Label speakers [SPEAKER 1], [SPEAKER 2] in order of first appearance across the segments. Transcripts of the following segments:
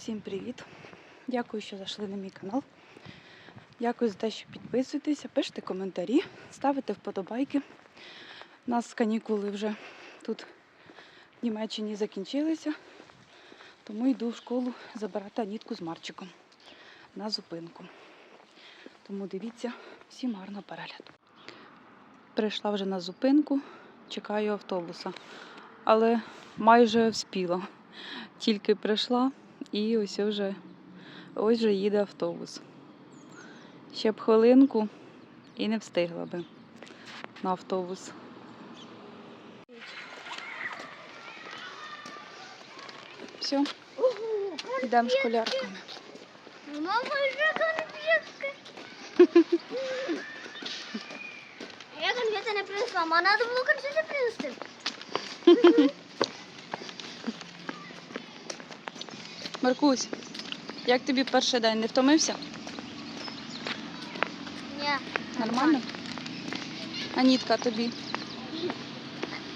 [SPEAKER 1] Всім привіт! Дякую, що зайшли на мій канал. Дякую за те, що підписуєтеся, пишете коментарі, ставите вподобайки. У нас канікули вже тут в Німеччині закінчилися, тому йду в школу забирати Анітку з Марчиком на зупинку. Тому дивіться, всім гарного перегляду. Прийшла вже на зупинку, чекаю автобуса, але майже вспіла. Тільки прийшла і ось вже ось вже їде автобус. Ще б хвилинку і не встигла би на автобус. Все, йдемо школярками.
[SPEAKER 2] Мама вже конфетки. Я конфети не принесла, мама треба було конфети принести.
[SPEAKER 1] Маркусь, як тобі перший день? Не втомився?
[SPEAKER 2] Ні.
[SPEAKER 1] Нормально? Анітка, тобі?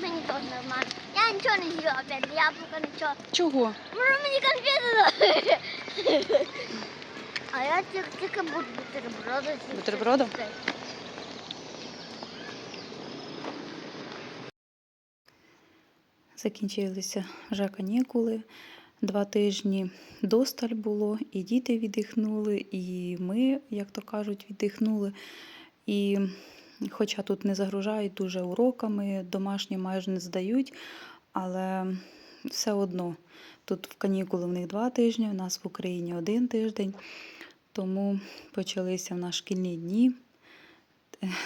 [SPEAKER 2] Мені теж нормально. Я нічого не з'їла опять, яблука нічого.
[SPEAKER 1] Чого?
[SPEAKER 2] Може мені конфети дали? А я тільки, буду бутерброди. з'їсти.
[SPEAKER 1] Закінчилися вже канікули. Два тижні досталь було, і діти віддихнули, і ми, як то кажуть, віддихнули. І хоча тут не загружають дуже уроками, домашні майже не здають, але все одно тут в канікули в них два тижні, у нас в Україні один тиждень. Тому почалися в нас шкільні дні.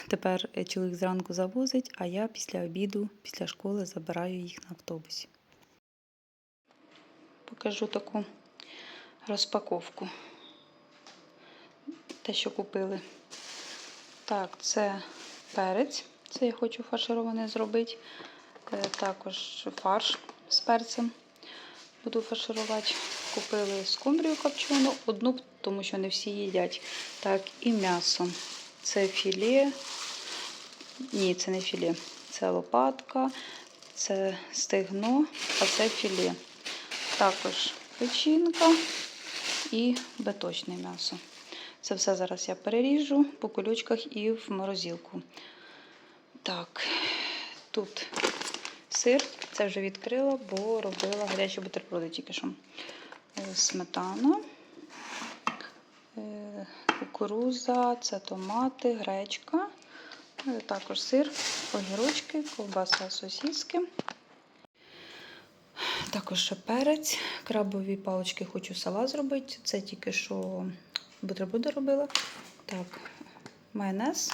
[SPEAKER 1] Тепер чоловік зранку завозить, а я після обіду, після школи забираю їх на автобусі. Покажу таку розпаковку. Те, що купили. Так, це перець. Це я хочу фарширований зробити. Е, Також фарш з перцем. Буду фарширувати. Купили скумбрію копчену, одну, тому що не всі їдять. Так, і м'ясо. Це філе. Ні, це не філе. Це лопатка, це стегно, а це філе. Також печінка і беточне м'ясо. Це все зараз я переріжу по кульочках і в морозилку. Так, тут сир, це вже відкрила, бо робила гарячі бутерброди тільки що. Е, Сметана, е, кукуруза, це томати, гречка, е, також сир, огірочки, ковбаса, сосиски. Також ще перець, крабові палички хочу салат зробити. Це тільки що бутерброди робила. Так, майонез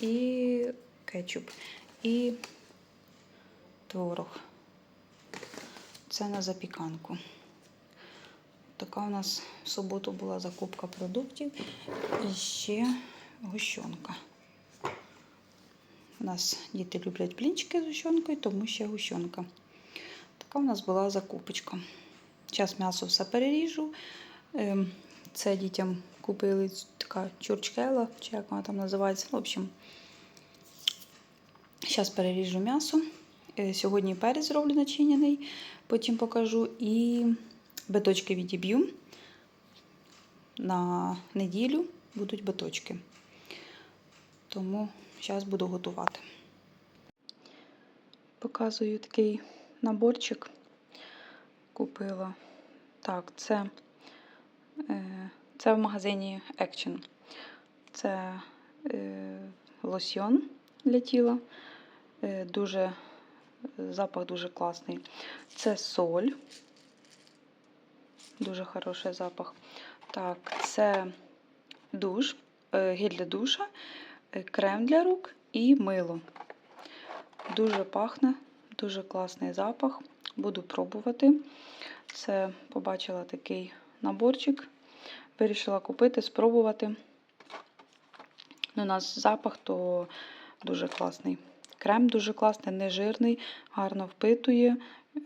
[SPEAKER 1] і кетчуп. І творог. Це на запіканку. Така у нас в суботу була закупка продуктів і ще гущонка. У нас діти люблять блінчики з гущонкою, тому ще гущонка. Така у нас була закупочка. Зараз м'ясо все переріжу. Ем, Це дітям купили така чурчкела, чи як вона там називається. В общем, зараз переріжу м'ясо. Е, Сьогодні перець зроблю начиняний, потім покажу. І биточки відіб'ю. На неділю будуть биточки. Тому зараз буду готувати. Показую такий наборчик. Купила. Так, це, е, це в магазині Action. Це е, лосьйон для тіла. Е, дуже, запах дуже класний. Це соль. Дуже хороший запах. Так, це душ, е, гель для душа, крем для рук і мило. Дуже пахне, дуже класний запах. Буду пробувати. Це побачила такий наборчик. Вирішила купити, спробувати. Ну, У нас запах то дуже класний. Крем дуже класний, нежирний, гарно впитує.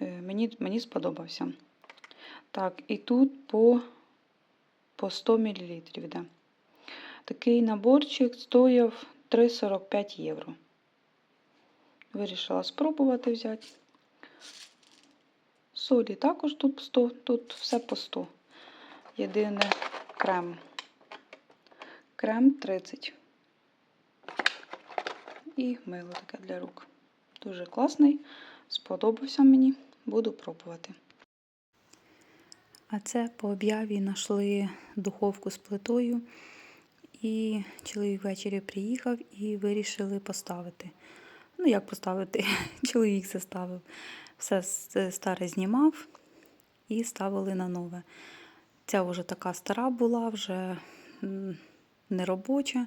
[SPEAKER 1] Е, Мені, мені сподобався. Так, і тут по, по 100 мл йде. Такий наборчик стояв 3,45 євро. Вирішила спробувати взяти. Солі також тут 100, тут все по 100. єдине крем. Крем 30. І мило таке для рук. Дуже класний, сподобався мені, буду пробувати. А це по об'яві знайшли духовку з плитою. І чоловік ввечері приїхав і вирішили поставити. Ну, як поставити? Чоловік це ставив. Все старе знімав і ставили на нове. Ця вже така стара була, вже неробоча,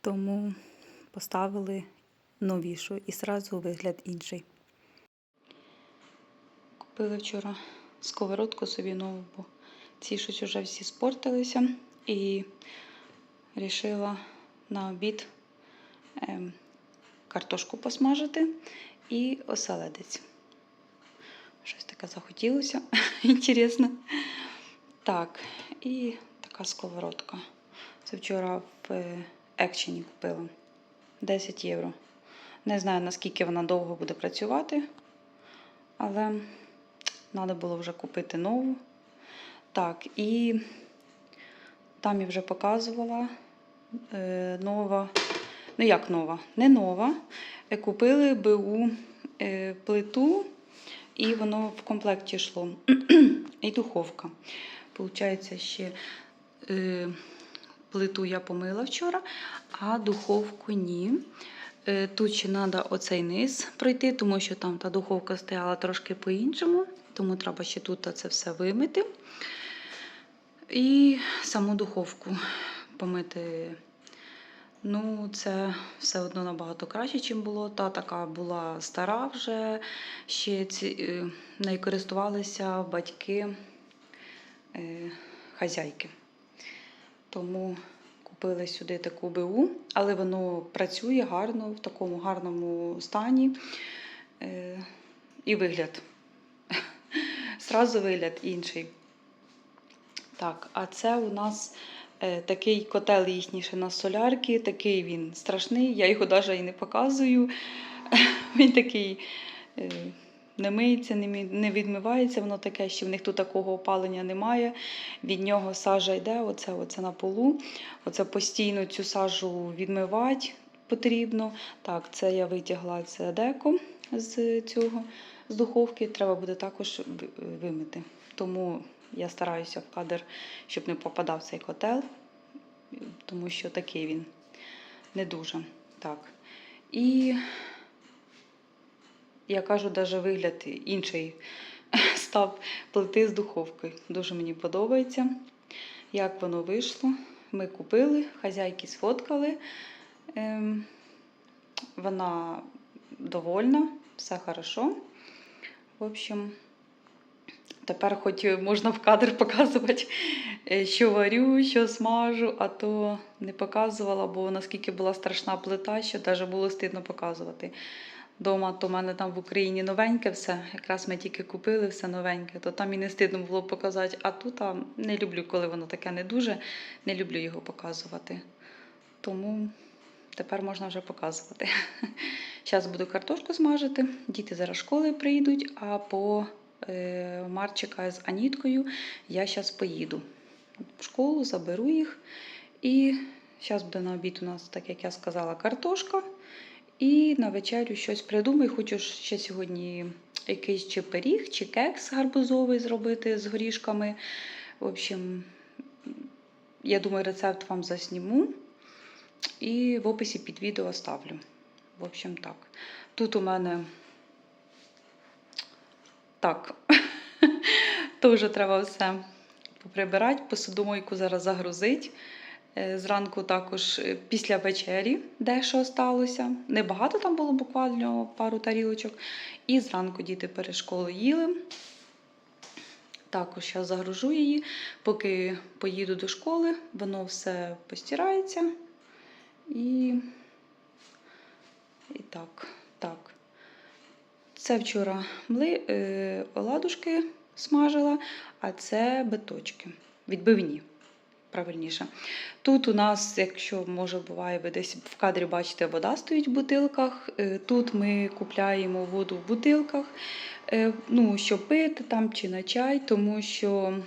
[SPEAKER 1] тому поставили новішу і зразу вигляд інший. Купили вчора сковородку собі нову, бо ці щось вже всі спортилися. І вирішила на обід ем, картошку посмажити і оселедець. Щось таке захотілося. Інтересно. Так, і така сковородка. Це вчора в е, екшені купила. 10 євро. Не знаю, наскільки вона довго буде працювати, але треба було вже купити нову. Так, і там я вже показувала е, нова. Ну, як нова? Не нова. Е, Купили БУ е, плиту, і воно в комплекті йшло. і духовка. Получається, ще е, плиту я помила вчора, а духовку ні. Тут ще треба оцей низ пройти, тому що там та духовка стояла трошки по-іншому, тому треба ще тут це все вимити. І саму духовку помити. Ну, це все одно набагато краще, ніж було. Та така була стара вже. Ще ці, е, нею користувалися батьки е, хазяйки. Тому купили сюди таку БУ, але воно працює гарно, в такому гарному стані. Е, і вигляд. Зразу вигляд інший. Так, а це у нас такий котел їхній ще на солярки, такий він страшний, я його навіть і не показую. Він такий е, не миється, не, відмивається, воно таке, що в них тут такого опалення немає. Від нього сажа йде, оце, оце на полу. Оце постійно цю сажу відмивати потрібно. Так, це я витягла це деко з цього з духовки. Треба буде також вимити. Тому я стараюся в кадр, щоб не попадав цей котел, тому що такий він не дуже. Так. І я кажу, навіть вигляд інший став плити з духовкою. Дуже мені подобається, як воно вийшло. Ми купили, хазяйки сфоткали. Ем, вона довольна, все хорошо. В общем, тепер хоч можна в кадр показувати, е, що варю, що смажу, а то не показувала, бо наскільки була страшна плита, що навіть було стидно показувати. Дома, то в мене там в Україні новеньке все. Якраз ми тільки купили все новеньке, то там і не стидно було показати. А тут а, не люблю, коли воно таке не дуже, не люблю його показувати. Тому тепер можна вже показувати. Зараз буду картошку смажити. Діти зараз школи прийдуть, а по е, Марчика з Аніткою я зараз поїду в школу, заберу їх. І зараз буде на обід у нас, так як я сказала, картошка. І на вечерю щось придумаю. Хочу ще сьогодні якийсь чи пиріг, чи кекс гарбузовий зробити з горішками. В общем, я думаю, рецепт вам засніму. І в описі під відео ставлю. В общем, так. Тут у мене так. Теж треба все поприбирати, посудомойку зараз загрузити. Е, Зранку також е, після вечері дещо сталося. Небагато там було буквально пару тарілочок. І зранку діти перед школою їли. Також я загружу її, поки поїду до школи, воно все постирається. І, і так. Це вчора мли, е, оладушки смажила, а це биточки. Відбивні, правильніше. Тут у нас, якщо може буває, ви десь в кадрі бачите, вода стоїть в бутилках. Е, Тут ми купляємо воду в бутилках, е, ну, щоб пити там чи на чай, тому що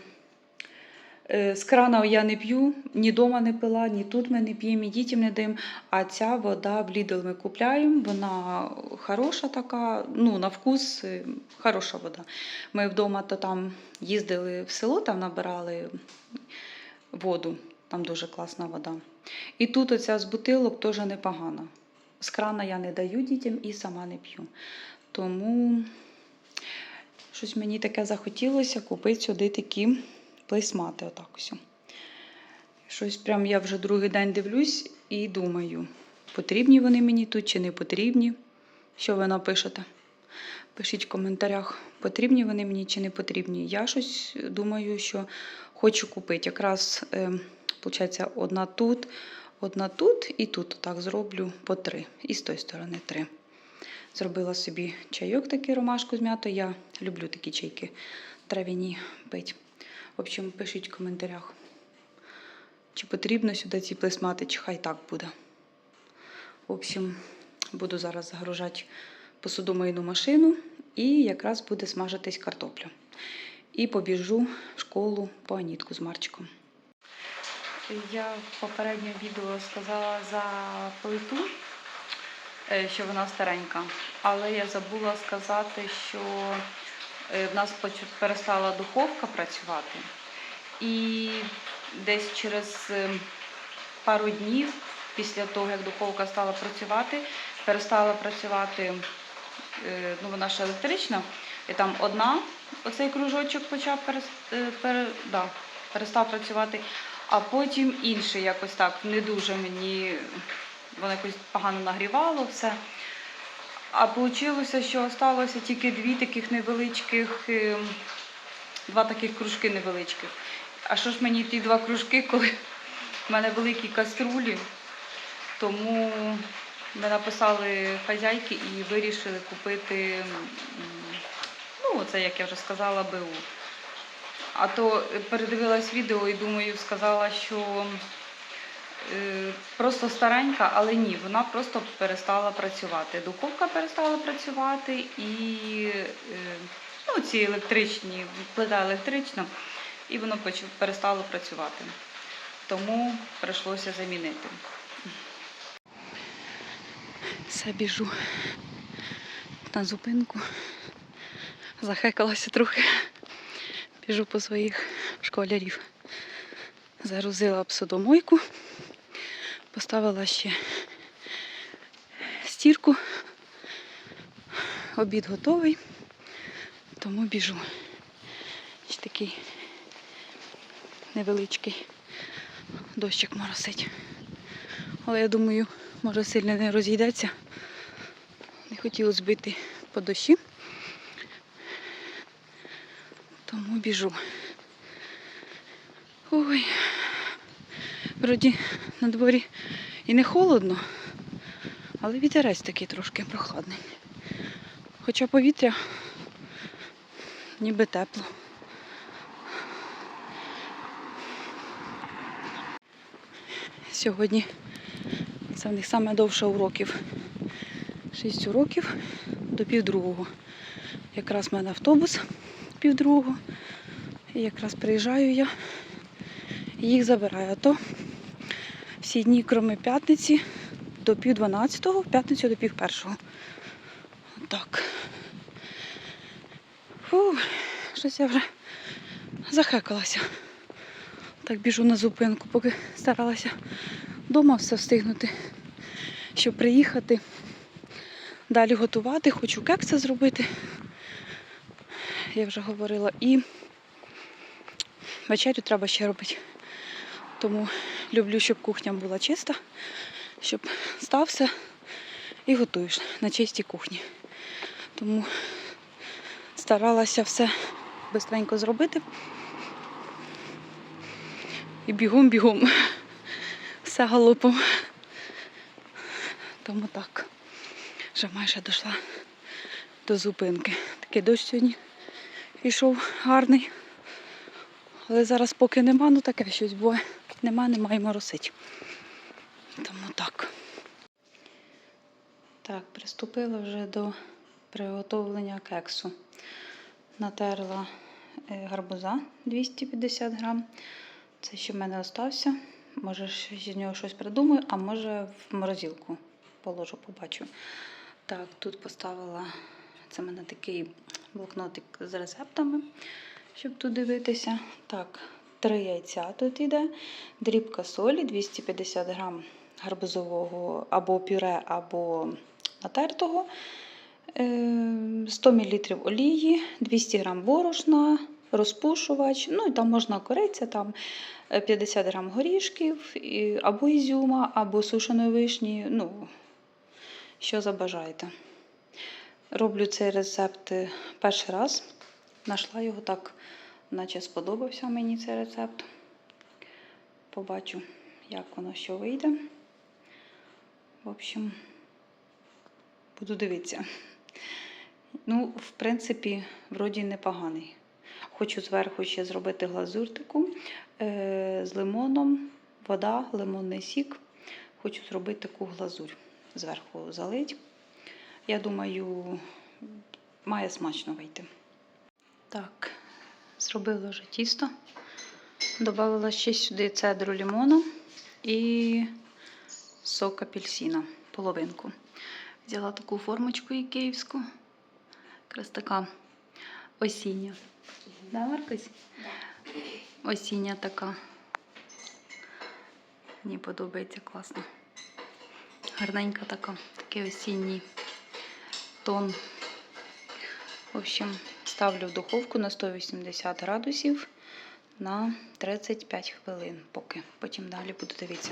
[SPEAKER 1] З крана я не п'ю, ні дома не пила, ні тут ми не п'ємо, і дітям не даємо. А ця вода в Lidl ми купляємо, вона хороша така, ну, на вкус е, хороша вода. Ми вдома то там їздили в село, там набирали воду, там дуже класна вода. І тут оця з бутилок теж непогана. З крана я не даю дітям і сама не п'ю. Тому щось мені таке захотілося купити сюди такі плейсмати. Отак ось. Щось прям я вже другий день дивлюсь і думаю, потрібні вони мені тут чи не потрібні. Що ви напишете? Пишіть в коментарях, потрібні вони мені чи не потрібні. Я щось думаю, що хочу купити. Якраз, е, виходить, одна тут, одна тут і тут так зроблю по три. І з тої сторони три. Зробила собі чайок такий ромашку з м'ятою. Я люблю такі чайки трав'яні пить. В общем, пишіть в коментарях, чи потрібно сюди ці плесмати, чи хай так буде. В общем, буду зараз загружати посудомийну машину і якраз буде смажитись картопля. І побіжу в школу по Анітку з Марчиком. Я в попередньому відео сказала за плиту, е, що вона старенька, але я забула сказати, що в нас перестала духовка працювати. І десь через е, пару днів після того, як духовка стала працювати, перестала працювати, е, ну вона ще електрична, і там одна, оцей кружочок почав е, да, перестав працювати, а потім інший якось так, не дуже мені, воно якось погано нагрівало все. А вийшло, що залишилося тільки дві таких невеличких, е, два таких кружки невеличких. А що ж мені ті два кружки, коли в мене великі каструлі, тому ми написали хазяйки і вирішили купити, ну, це, як я вже сказала, БУ. А то передивилась відео і думаю, сказала, що просто старенька, але ні, вона просто перестала працювати. Духовка перестала працювати і е, ну, ці електричні, плита електрична, і воно перестало працювати. Тому прийшлося замінити. Все біжу на зупинку. Захекалася трохи. Біжу по своїх школярів. Загрузила посудомойку, поставила ще стірку. Обід готовий, тому біжу. Ще такий невеличкий дощик моросить. Але я думаю, може сильно не розійдеться. Не хотілося бити по дощі. Тому біжу. Ой. Вроді на дворі і не холодно, але вітерець такий трошки прохладний. Хоча повітря ніби тепло. Сьогодні це в них саме довше уроків. Шість уроків до півдругого. Якраз в мене автобус півдругого. І якраз приїжджаю я і їх забираю. А то всі дні, крім п'ятниці, до пів дванадцятого, в п'ятницю до пів першого. Так. Фу, щось я вже захекалася. Так біжу на зупинку, поки старалася вдома все встигнути, щоб приїхати. Далі готувати, хочу кекси зробити. Я вже говорила. І вечерю треба ще робити. Тому люблю, щоб кухня була чиста, щоб стався і готуєш на чистій кухні. Тому старалася все швидко зробити. І бігом-бігом. Все галопом. Тому так. Вже майже дійшла до зупинки. Такий дощ сьогодні пішов гарний. Але зараз поки нема, ну таке щось бо нема, немає моросить. Тому так. Так, приступила вже до приготовлення кексу. Натерла е, гарбуза 250 грам, Це ще в мене остався. Може, з нього щось придумаю, а може в морозилку положу, побачу. Так, тут поставила це в мене такий блокнотик з рецептами, щоб тут дивитися. Так, три яйця тут йде, дрібка солі, 250 грам гарбузового або пюре, або натертого. Е, 100 мл олії, 200 г борошна, розпушувач, ну і там можна кориця, там е, 50 г горішків, або ізюма, або сушеної вишні, ну, що забажаєте. Роблю цей рецепт е, перший раз. Нашла його так, наче сподобався мені цей рецепт. Побачу, як воно що вийде. В общем, буду дивитися. Ну, в принципі, вроді непоганий. Хочу зверху ще зробити глазур таку е, з лимоном, вода, лимонний сік. Хочу зробити таку глазурь. Зверху залить. Я думаю, має смачно вийти. Так, зробила вже тісто. Добавила ще сюди цедру лимона і сок апельсина, половинку. Взяла таку формочку ікеївську. Якраз така осіння. Да, Маркусь? Осіння така. Мені подобається класно. Гарненька така, такий осінній тон. В общем, ставлю в духовку на 180 градусів на 35 хвилин, поки. Потім далі буду дивитися.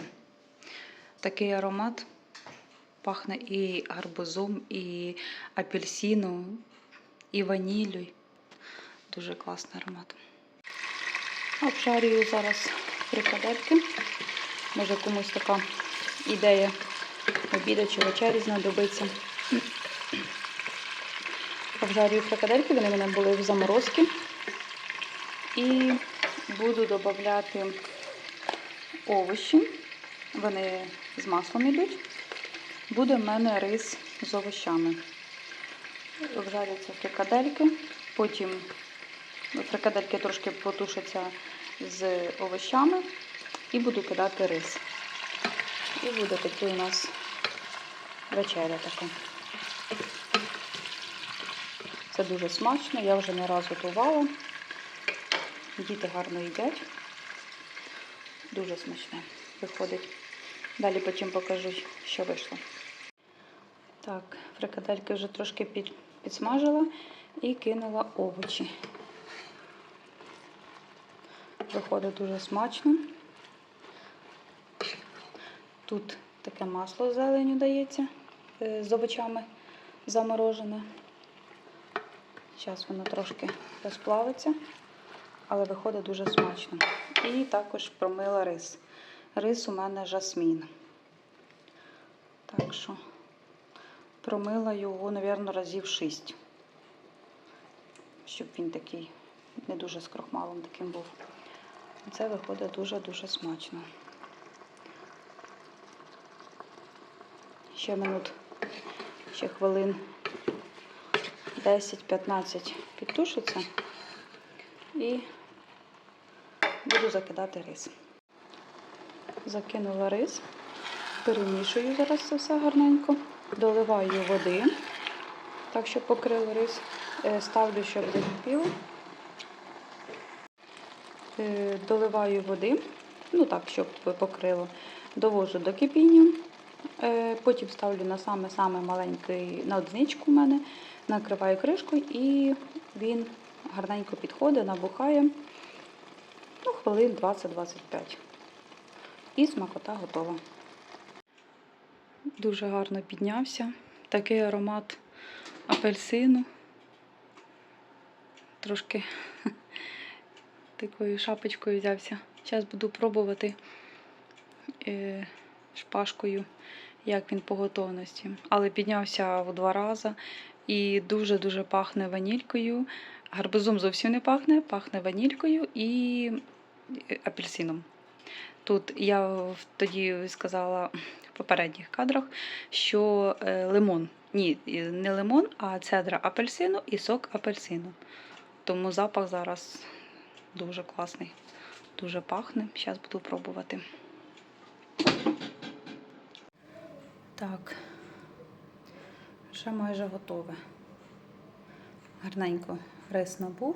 [SPEAKER 1] Такий аромат пахне і гарбузом, і апельсином, і ваніллю. Дуже класний аромат. Обжарюю зараз фрикадельки. Може комусь така ідея обіду чи вечері знадобиться. Обжарюю фрикадельки, вони в мене були в заморозці. І буду додати овочі. Вони з маслом йдуть. Буде в мене рис з овощами. Обжарюються фрикадельки, потім фрикадельки трошки потушаться з овощами і буду кидати рис. І буде такий у нас вечеря така. Це дуже смачно, я вже не раз готувала. Діти гарно їдять. Дуже смачне виходить. Далі потім покажу, що вийшло. Так, фрикадельки вже трошки під, підсмажила і кинула овочі. Виходить дуже смачно. Тут таке масло зеленю дається е, з овочами заморожене. Зараз воно трошки розплавиться, але виходить дуже смачно. І також промила рис. Рис у мене жасмін. Так що промила його, мабуть, разів 6, щоб він такий не дуже з таким був. Це виходить дуже-дуже смачно. Ще минут, ще хвилин 10-15 підтушиться. І буду закидати рис. Закинула рис, перемішую зараз це все гарненько, доливаю води, так, щоб покрив рис, Е, ставлю, щоб закипіло. Е, Доливаю води, ну так, щоб покрило, довожу до кипіння. Е, Потім ставлю на саме-саме маленький на одиничку в мене, накриваю кришкою і він гарненько підходить, набухає ну, хвилин 20-25. І смакота готова. Дуже гарно піднявся. Такий аромат апельсину. Трошки такою шапочкою взявся. Зараз буду пробувати е, шпажкою, як він по готовності. Але піднявся в два рази і дуже-дуже пахне ванількою. Гарбузом зовсім не пахне, пахне ванількою і е, апельсином. Тут я тоді сказала в попередніх кадрах, що е, лимон. Ні, не лимон, а цедра апельсину і сок апельсину. Тому запах зараз дуже класний. Дуже пахне. Зараз буду пробувати. Так, вже майже готове. Гарненько рис набух.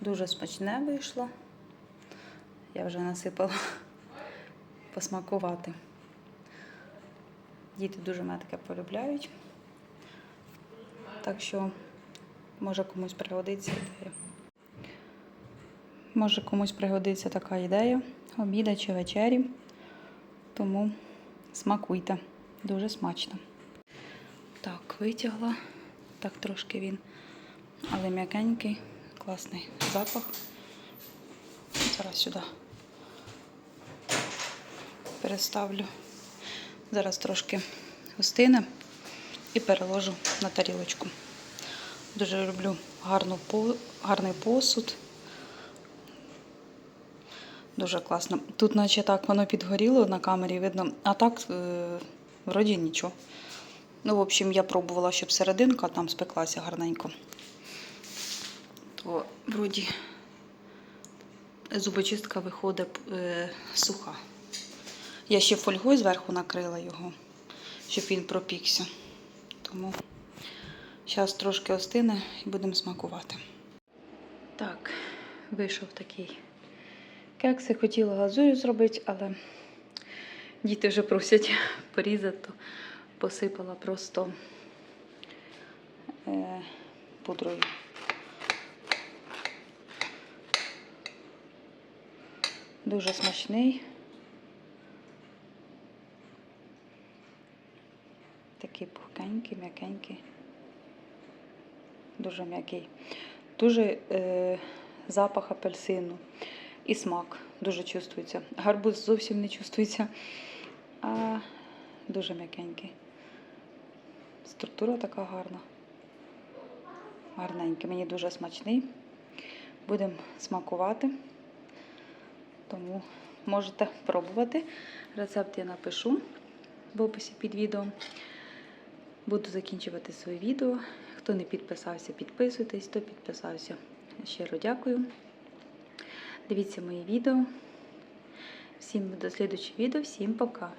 [SPEAKER 1] Дуже смачне вийшло. Я вже насипала посмакувати. Діти дуже мене таке полюбляють. Так що, може комусь пригодиться ідея. Може комусь пригодиться така ідея обіда чи вечері. Тому смакуйте. Дуже смачно. Так, витягла. Так трошки він, але м'якенький, класний запах. Зараз сюди переставлю. Зараз трошки густине і переложу на тарілочку. Дуже люблю гарну, гарний посуд. Дуже класно. Тут, наче так, воно підгоріло на камері, видно, а так е, вроді нічого. Ну, в общем, я пробувала, щоб серединка там спеклася гарненько. То вроді зубочистка виходить е, суха. Я ще фольгою зверху накрила його, щоб він пропікся. Тому зараз трошки остине і будемо смакувати. Так, вийшов такий кекс. Я хотіла глазурю зробити, але діти вже просять порізати, посипала просто е, пудрою. Дуже смачний. Такий пухкенький, м'якенький. Дуже м'який. Дуже е, запах апельсину і смак дуже чувствується. Гарбуз зовсім не чувствується, а дуже м'якенький. Структура така гарна. Гарненький. Мені дуже смачний. Будемо смакувати. Тому можете пробувати. Рецепт я напишу в описі під відео. Буду закінчувати своє відео. Хто не підписався, підписуйтесь, хто підписався. Щиро дякую. Дивіться мої відео. Всім до слідчого відео, всім пока.